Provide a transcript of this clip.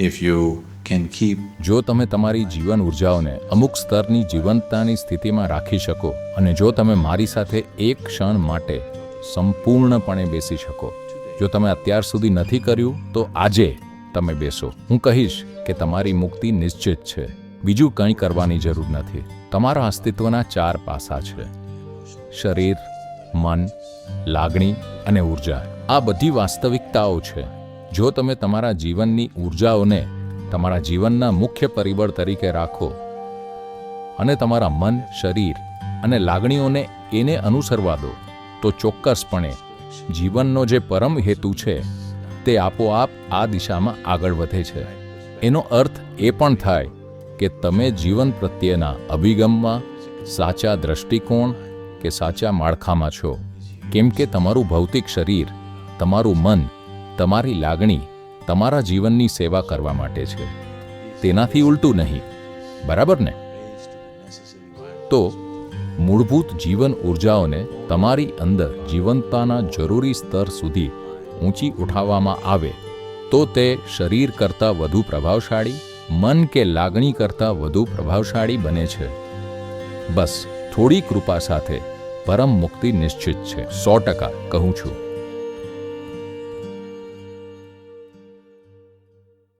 if you જો તમે તમારી જીવન ઉર્જાઓને અમુક સ્તરની જીવંતતાની સ્થિતિમાં રાખી શકો અને જો તમે મારી સાથે એક ક્ષણ માટે સંપૂર્ણપણે બેસી શકો, જો તમે અત્યાર સુધી નથી કર્યું, તો આજે તમે બેસો. હું કહીશ કે તમારી મુક્તિ નિશ્ચિત છે. બીજું કંઈ કરવાની જરૂર નથી. તમારા અસ્તિત્વના ચાર પાસા છે. શરીર, મન, લાગણી અને ઊર્જા. આ બધી વાસ્તવિકતાઓ છે. જો તમે તમારા જીવનની ઉર્જાઓને તમારા જીવનના મુખ્ય પરિબળ તરીકે રાખો અને તમારા મન, શરીર અને લાગણીઓને એને અનુસરવા દો, તો ચોક્કસપણે જીવનનો જે પરમ હેતુ છે તે આપોઆપ આ દિશામાં આગળ વધે છે. એનો અર્થ એ પણ થાય કે તમે જીવન પ્રત્યેના અભિગમમાં સાચા દ્રષ્ટિકોણ કે સાચા માળખામાં છો. કેમ કે તમારું ભૌતિક શરીર, તમારું મન તમારી લાગણી તમારા જીવનની સેવા કરવા માટે છે. તેનાથી ઉલટું નહીં, બરાબર ને? તો મૂળભૂત જીવન ઉર્જાઓને તમારી અંદર જીવંતતાના જરૂરી સ્તર સુધી ઊંચી ઉઠાવવામાં આવે, તો તે શરીર કરતાં વધુ પ્રભાવશાળી, મન કે લાગણી કરતાં વધુ પ્રભાવશાળી બને છે. બસ, થોડી કૃપા સાથે પરમ મુક્તિ નિશ્ચિત છે. સો ટકા કહું છું.